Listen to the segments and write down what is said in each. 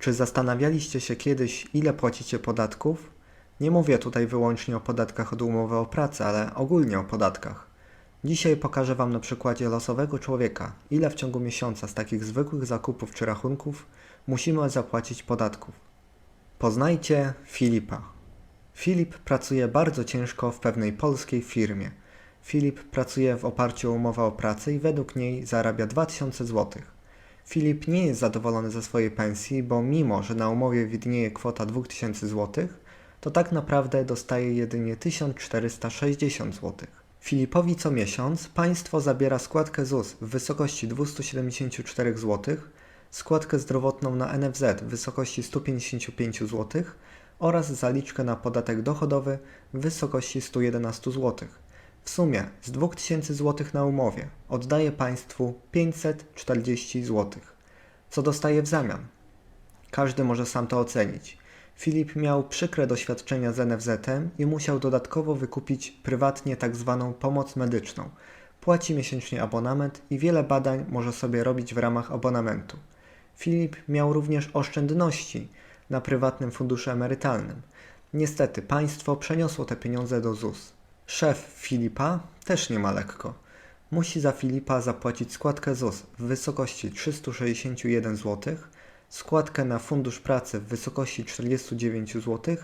Czy zastanawialiście się kiedyś, ile płacicie podatków? Nie mówię tutaj wyłącznie o podatkach od umowy o pracę, ale ogólnie o podatkach. Dzisiaj pokażę Wam na przykładzie losowego człowieka, ile w ciągu miesiąca z takich zwykłych zakupów czy rachunków musimy zapłacić podatków. Poznajcie Filipa. Filip pracuje bardzo ciężko w pewnej polskiej firmie. Filip pracuje w oparciu o umowę o pracę i według niej zarabia 2000 zł. Filip nie jest zadowolony ze swojej pensji, bo mimo, że na umowie widnieje kwota 2000 zł, to tak naprawdę dostaje jedynie 1460 zł. Filipowi co miesiąc państwo zabiera składkę ZUS w wysokości 274 zł, składkę zdrowotną na NFZ w wysokości 155 zł oraz zaliczkę na podatek dochodowy w wysokości 111 zł. W sumie z 2000 zł na umowie oddaje państwu 540 zł. Co dostaje w zamian? Każdy może sam to ocenić. Filip miał przykre doświadczenia z NFZ-em i musiał dodatkowo wykupić prywatnie tak zwaną pomoc medyczną. Płaci miesięcznie abonament i wiele badań może sobie robić w ramach abonamentu. Filip miał również oszczędności na prywatnym funduszu emerytalnym. Niestety państwo przeniosło te pieniądze do ZUS. Szef Filipa też nie ma lekko. Musi za Filipa zapłacić składkę ZUS w wysokości 361 zł, składkę na Fundusz Pracy w wysokości 49 zł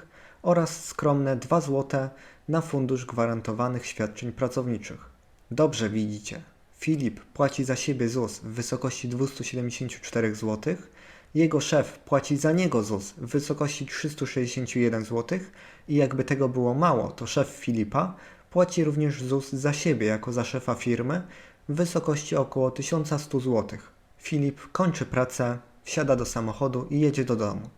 oraz skromne 2 zł na Fundusz Gwarantowanych Świadczeń Pracowniczych. Dobrze widzicie. Filip płaci za siebie ZUS w wysokości 274 zł, jego szef płaci za niego ZUS w wysokości 361 zł i jakby tego było mało, to szef Filipa płaci również ZUS za siebie jako za szefa firmy w wysokości około 1100 zł. Filip kończy pracę, wsiada do samochodu i jedzie do domu.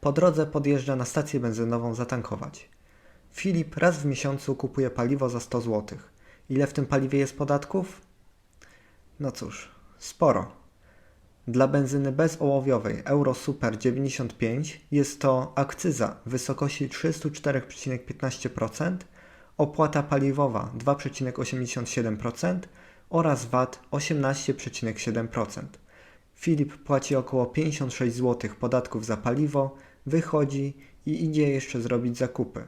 Po drodze podjeżdża na stację benzynową zatankować. Filip raz w miesiącu kupuje paliwo za 100 zł. Ile w tym paliwie jest podatków? No cóż, sporo. Dla benzyny bezołowiowej Euro Super 95 jest to akcyza w wysokości 34,15%, opłata paliwowa 2,87% oraz VAT 18,7%. Filip płaci około 56 zł podatków za paliwo, wychodzi i idzie jeszcze zrobić zakupy.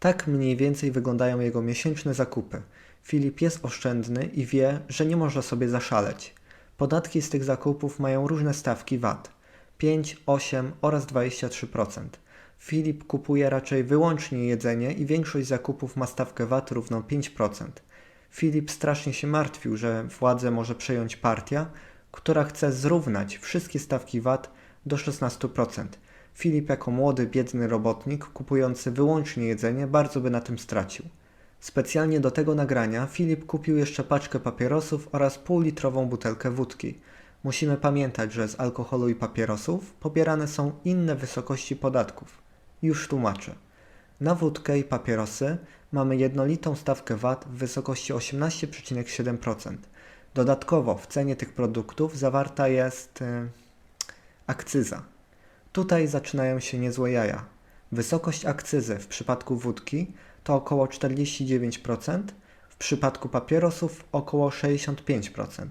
Tak mniej więcej wyglądają jego miesięczne zakupy. Filip jest oszczędny i wie, że nie może sobie zaszaleć. Podatki z tych zakupów mają różne stawki VAT 5, 8 oraz 23%. Filip kupuje raczej wyłącznie jedzenie i większość zakupów ma stawkę VAT równą 5%. Filip strasznie się martwił, że władzę może przejąć partia, która chce zrównać wszystkie stawki VAT do 16%. Filip jako młody, biedny robotnik kupujący wyłącznie jedzenie bardzo by na tym stracił. Specjalnie do tego nagrania Filip kupił jeszcze paczkę papierosów oraz półlitrową butelkę wódki. Musimy pamiętać, że z alkoholu i papierosów pobierane są inne wysokości podatków. Już tłumaczę. Na wódkę i papierosy mamy jednolitą stawkę VAT w wysokości 18,7%. Dodatkowo w cenie tych produktów zawarta jest yy, akcyza. Tutaj zaczynają się niezłe jaja. Wysokość akcyzy w przypadku wódki to około 49%, w przypadku papierosów około 65%.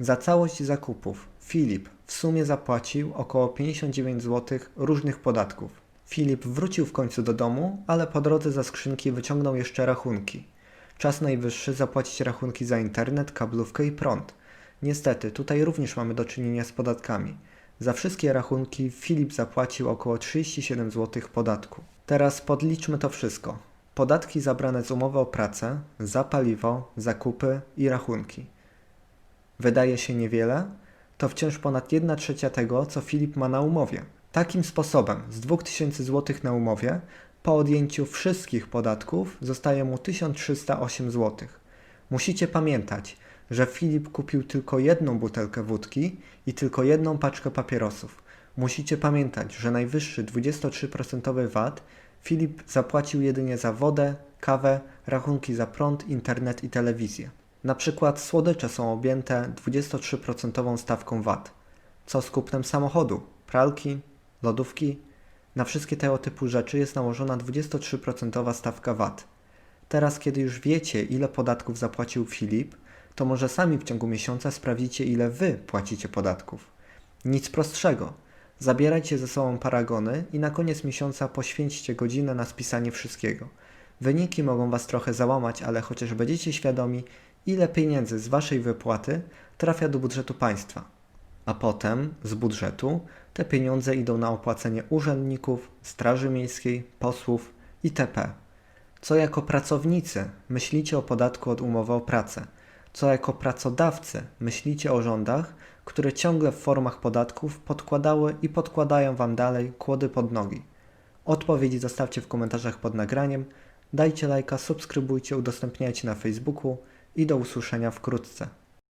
Za całość zakupów Filip w sumie zapłacił około 59 zł różnych podatków. Filip wrócił w końcu do domu, ale po drodze za skrzynki wyciągnął jeszcze rachunki. Czas najwyższy zapłacić rachunki za internet, kablówkę i prąd. Niestety, tutaj również mamy do czynienia z podatkami. Za wszystkie rachunki Filip zapłacił około 37 zł podatku. Teraz podliczmy to wszystko. Podatki zabrane z umowy o pracę, za paliwo, zakupy i rachunki. Wydaje się niewiele? To wciąż ponad 1 trzecia tego, co Filip ma na umowie. Takim sposobem z 2000 zł na umowie po odjęciu wszystkich podatków zostaje mu 1308 zł. Musicie pamiętać, że Filip kupił tylko jedną butelkę wódki i tylko jedną paczkę papierosów. Musicie pamiętać, że najwyższy 23% VAT Filip zapłacił jedynie za wodę, kawę, rachunki za prąd, internet i telewizję. Na przykład słodycze są objęte 23% stawką VAT. Co z kupnem samochodu, pralki, lodówki? Na wszystkie tego typu rzeczy jest nałożona 23% stawka VAT. Teraz, kiedy już wiecie, ile podatków zapłacił Filip, to może sami w ciągu miesiąca sprawdzicie, ile wy płacicie podatków. Nic prostszego. Zabierajcie ze sobą paragony i na koniec miesiąca poświęćcie godzinę na spisanie wszystkiego. Wyniki mogą Was trochę załamać, ale chociaż będziecie świadomi, ile pieniędzy z Waszej wypłaty trafia do budżetu państwa. A potem z budżetu te pieniądze idą na opłacenie urzędników, straży miejskiej, posłów itp. Co jako pracownicy myślicie o podatku od umowy o pracę? Co jako pracodawcy myślicie o rządach, które ciągle w formach podatków podkładały i podkładają Wam dalej kłody pod nogi? Odpowiedzi zostawcie w komentarzach pod nagraniem. Dajcie lajka, subskrybujcie, udostępniajcie na Facebooku i do usłyszenia wkrótce.